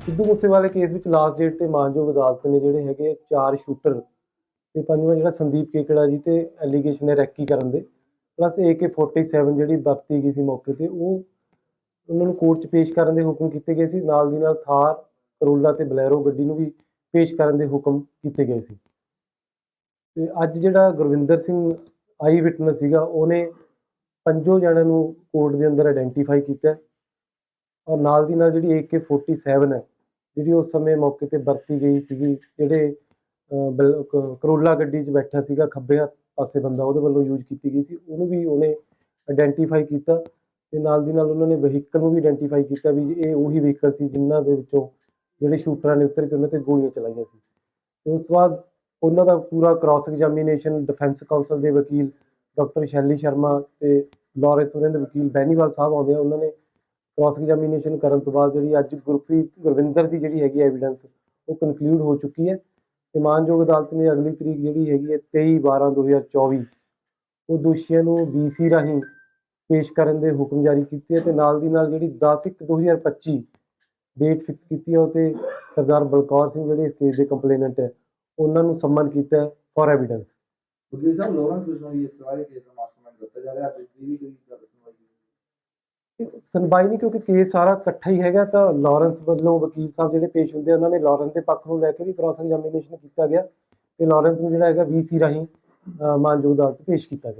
ਸਿੱਧੂ ਮੂਸੇਵਾਲੇ ਕੇਸ ਵਿੱਚ last date ਤੇ ਮਾਨਯੋਗ ਅਦਾਲਤ ਨੇ ਜਿਹੜੇ ਹੈਗੇ ਚਾਰ ਸ਼ੂਟਰ ਤੇ ਪੰਜਵਾਂ ਜਿਹੜਾ ਸੰਦੀਪ ਕੇਕੜਾ ਜੀ ਤੇ ਐਲੀਗੇਸ਼ਨ ਹੈ ਰੈਕੀ ਕਰਨ ਦੇ। ਪਲੱਸ AK47 ਜਿਹੜੀ ਵਰਤੀ ਗਈ ਸੀ ਮੌਕੇ ਤੇ, ਉਹ ਉਹਨਾਂ ਨੂੰ ਕੋਰਟ 'ਚ ਪੇਸ਼ ਕਰਨ ਦੇ ਹੁਕਮ ਕੀਤੇ ਗਏ ਸੀ। ਨਾਲ ਦੀ ਨਾਲ ਥਾਰ, ਕਰੋਲਾ ਤੇ ਬਲੈਰੋ ਗੱਡੀ ਨੂੰ ਵੀ ਪੇਸ਼ ਕਰਨ ਦੇ ਹੁਕਮ ਕੀਤੇ ਗਏ ਸੀ। ਤੇ ਅੱਜ ਜਿਹੜਾ ਗੁਰਵਿੰਦਰ ਸਿੰਘ ਆਈ ਵਿਟਨਸ ਸੀਗਾ, ਉਹਨੇ ਪੰਜੋ ਜਣਿਆਂ ਨੂੰ ਕੋਰਟ ਦੇ ਅੰਦਰ ਆਇਡੈਂਟੀਫਾਈ ਕੀਤਾ। ਔਰ ਨਾਲ ਦੀ ਨਾਲ ਜਿਹੜੀ AK47 ਹੈ, ਜਿਹੜੀ ਉਸ ਸਮੇਂ ਮੌਕੇ ਤੇ ਵਰਤੀ ਗਈ ਸੀਗੀ, ਜਿਹੜੇ ਬਲ- ਕਰੋਲਾ ਗੱਡੀ 'ਚ ਬੈਠਾ ਸੀਗਾ ਖੱਬੇ ਹੱਥ ਪਾਸੇ ਬੰਦਾ, ਉਹਦੇ ਵੱਲੋਂ ਯੂਜ਼ ਕੀਤੀ ਗਈ ਸੀ, ਉਹਨੂੰ ਵੀ ਉਹਨੇ ਆਇਡੈਂਟੀਫਾਈ ਕੀਤਾ ਤੇ ਨਾਲ ਦੀ ਨਾਲ ਉਹਨਾਂ ਨੇ ਵਹੀਕਲ ਨੂੰ ਵੀ ਆਇਡੈਂਟੀਫਾਈ ਕੀਤਾ ਵੀ ਇਹ ਉਹੀ ਵਹੀਕਲ ਸੀ ਜਿਨ੍ਹਾਂ ਦੇ ਵਿੱਚੋਂ ਜਿਹੜੇ ਸ਼ੂਟਰਾਂ ਨੇ ਉੱਤਰ ਕੇ ਉਹਨਾਂ ਤੇ ਗੋਲੀਆਂ ਚਲਾਈਆਂ ਸੀ। ਤੇ ਉਸ ਤੋਂ ਬਾਅਦ ਉਹਨਾਂ ਦਾ ਪੂਰਾ ਕ੍ਰਾਸ ਐਗਜ਼ਾਮੀਨੇਸ਼ਨ ਡਿਫੈਂਸ ਕਾਉਂਸਲ ਦੇ ਵਕੀਲ ਡਾਕਟਰ ਸ਼ੈਲੀ ਸ਼ਰਮਾ ਤੇ ਲਾਰੈਂਸ ਉਹਨਾਂ ਦੇ ਵਕੀਲ ਬੈਨੀਵਾਲ ਸਾਹਿਬ ਆਉਂਦੇ ਆ, ਉਹਨਾਂ ਨੇ ਕ੍ਰਾਸ ਐਗਜ਼ਾਮੀਨੇਸ਼ਨ ਕਰਨ ਤੋਂ ਬਾਅਦ ਜਿਹੜੀ ਅੱਜ ਗੁਰਪ੍ਰੀਤ, ਗੁਰਵਿੰਦਰ ਦੀ ਜਿਹੜੀ ਹੈਗੀ ਐਵੀਡੈਂਸ ਉਹ ਕਨਕਲੂਡ ਹੋ ਚੁੱਕੀ ਹੈ ਤੇ ਮਾਨਯੋਗ ਅਦਾਲਤ ਨੇ ਅਗਲੀ ਤਰੀਕ ਜਿਹੜੀ ਹੈਗੀ ਹੈ 23 12 2024 ਉਹ ਦੋਸ਼ੀਆਂ ਨੂੰ BC ਰਾਹੀਂ ਪੇਸ਼ ਕਰਨ ਦੇ ਹੁਕਮ ਜਾਰੀ ਕੀਤੇ ਹੈ ਤੇ ਨਾਲ ਦੀ ਨਾਲ ਜਿਹੜੀ 10 ਇੱਕ 2025 ਡੇਟ ਫਿਕਸ ਕੀਤੀ ਹੈ ਉਹ ਤੇ ਸਰਦਾਰ ਬਲਕੌਰ ਸਿੰਘ ਜਿਹੜੇ ਇਸ ਕੇਸ ਦੇ ਕੰਪਲੇਨੈਂਟ ਹੈ, ਉਹਨਾਂ ਨੂੰ ਸੰਮਨ ਕੀਤਾ ਹੈ ਫॉर ਐਵੀਡੈਂਸ ਵਕੀਲ ਸਾਹਿਬ ਲੋਰੈਂਸ ਬਿਸ਼ਨੋਈ ਇਸ ਸਾਰੇ ਕੇਸ ਦਾ ਮਾਸਟਰਮਾਈਂਡ ਦੱਸਿਆ ਜਾ ਰਿਹਾ, ਅੱਜ ਵੀ ਕੋਈ ਸੁਣਵਾਈ ਨਹੀਂ ਕਿਉਂਕਿ ਕੇਸ ਸਾਰਾ ਇਕੱਠਾ ਹੀ ਹੈਗਾ ਤਾਂ ਲਾਰੈਂਸ ਵੱਲੋਂ ਵਕੀਲ ਸਾਹਿਬ ਜਿਹੜੇ ਪੇਸ਼ ਹੁੰਦੇ ਆ, ਉਹਨਾਂ ਨੇ ਲਾਰੈਂਸ ਦੇ ਪੱਖ ਨੂੰ ਲੈ ਕੇ ਵੀ ਕ੍ਰਾਸ ਐਗਜ਼ਾਮੀਨੇਸ਼ਨ ਕੀਤਾ ਗਿਆ ਤੇ ਲਾਰੈਂਸ ਨੂੰ ਜਿਹੜਾ ਹੈਗਾ ਵੀਸੀ ਰਾਹੀਂ ਮਾਨਯੋਗ ਅਦਾਲਤ ਪੇਸ਼ ਕੀਤਾ ਗਿਆ।